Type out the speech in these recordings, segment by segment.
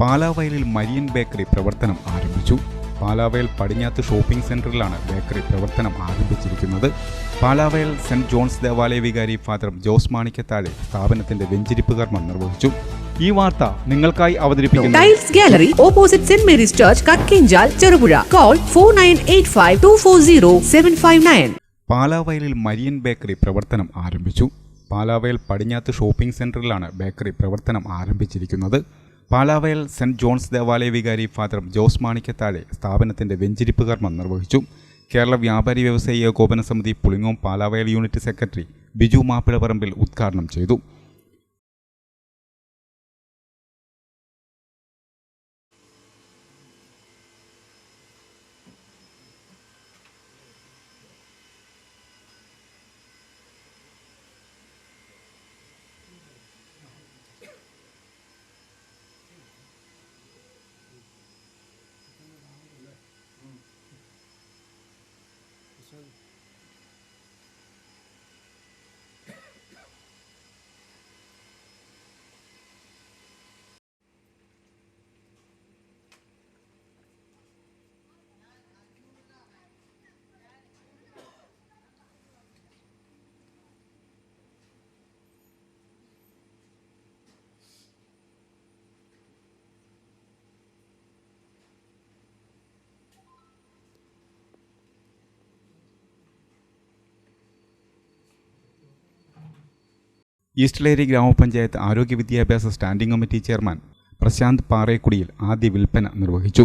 പാലാവയലിൽ Marian bakery പ്രവർത്തനം ആരംഭിച്ചു. പാലാവയൽ പടിഞ്ഞാത്ത് ഷോപ്പിംഗ് സെന്ററിലാണ് ബേക്കറി പ്രവർത്തനം ആരംഭിച്ചിരിക്കുന്നത്. പാലാവയൽ സെന്റ് ജോൺസ് ദേവാലയ വികാരി ഫാദർ ജോസ് മാണിക്കത്താഴെ സ്ഥാപനത്തിന്റെ വെഞ്ചിരിപ്പ് കർമ്മം നിർവഹിച്ചു. ഈ വാർത്ത നിങ്ങൾക്കായി അവതരിപ്പിക്കുന്നു tiles gallery opposite saint Mary's church Kakkinchal Cherupuzha. Call four nine eight five two four zero seven five nine. പാലാവയലിൽ Marian bakery പ്രവർത്തനം ആരംഭിച്ചു. പാലാവയൽ പടിഞ്ഞാത്ത് ഷോപ്പിംഗ് സെന്ററിലാണ് ബേക്കറി പ്രവർത്തനം ആരംഭിച്ചിരിക്കുന്നത്. പാലാവയൽ സെന്റ് ജോൺസ് ദേവാലയ വികാരി ഫാദർ ജോസ് മാണിക്കത്താഴെ സ്ഥാപനത്തിന്റെ വെഞ്ചിരിപ്പ് കർമ്മം നിർവഹിച്ചു. കേരള വ്യാപാരി വ്യവസായി ഏകോപന സമിതി പുളിങ്ങോം പാലാവയൽ യൂണിറ്റ് സെക്രട്ടറി ബിജു മാപ്പിളപറമ്പിൽ ഉദ്ഘാടനം ചെയ്തു. ഈസ്റ്റ്ലേരി ഗ്രാമപഞ്ചായത്ത് ആരോഗ്യ വിദ്യാഭ്യാസ standing committee chairman Prashanth Parekkudiyil ആദ്യ വിൽപ്പന നിർവഹിച്ചു.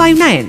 five nine